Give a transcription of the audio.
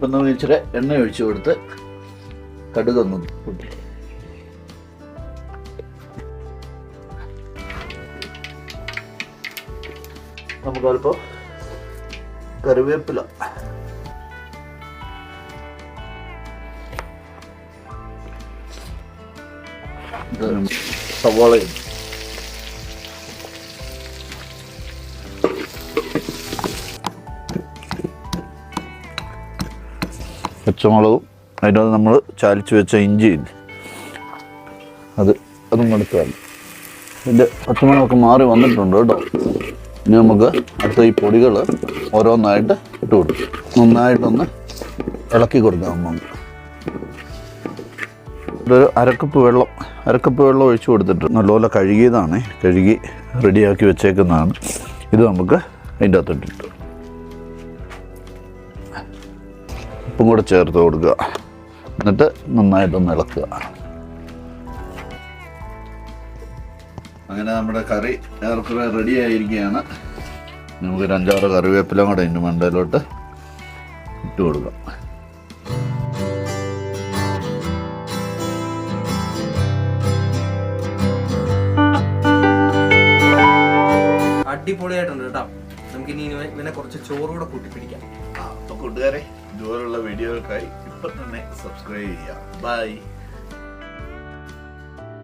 ഇപ്പം നമ്മൾ ഇച്ചിരി എണ്ണ ഒഴിച്ചു കൊടുത്ത് കടുകൊന്ന് നമുക്ക് അല്പം കറിവേപ്പില. സവാളയും പച്ചമുളകും അതിനകത്ത് നമ്മൾ ചാലിച്ച് വെച്ച ഇഞ്ചിയും അത് അതും കൊടുക്കുകയാണ് ഇതിന്റെ പച്ചമുളകൊക്കെ മാറി വന്നിട്ടുണ്ട് കേട്ടോ. ഇനി നമുക്ക് അടുത്ത ഈ പൊടികൾ ഓരോന്നായിട്ട് ഇട്ട് കൊടുക്കും. നന്നായിട്ടൊന്ന് ഇളക്കി കൊടുക്കാം നമുക്ക്. ഇതൊരു അരക്കപ്പ് വെള്ളം അരക്കപ്പ് വെള്ളം ഒഴിച്ചു കൊടുത്തിട്ട് നല്ലപോലെ കഴുകിയതാണ്. കഴുകി റെഡിയാക്കി വെച്ചേക്കുന്നതാണ്. ഇത് നമുക്ക് അതിന്റെ അകത്തിട്ടിട്ട് ഉപ്പും കൂടെ ചേർത്ത് കൊടുക്കുക. എന്നിട്ട് നന്നായിട്ടൊന്ന് ഇളക്കുക. അങ്ങനെ നമ്മുടെ കറി ഏറെക്കുറെ റെഡി ആയിരിക്കുകയാണ്. നമുക്കൊരു അഞ്ചാറ് കറിവേപ്പില കൂടെ ഇന്ന് മണ്ടയിലോട്ട് ഇട്ട് കൊടുക്കാം. അടിപൊളിയായിട്ടുണ്ട് കേട്ടോ. നമുക്ക് ഇനി ഇവനെ കുറച്ച് ചോറ് കൂടെ കൂട്ടി പിടിക്കാം അപ്പൊ കൂട്ടുകാരെ ഇതുപോലുള്ള വീഡിയോകൾക്കായി ഇപ്പൊ തന്നെ സബ്സ്ക്രൈബ് ചെയ്യുക. ബൈ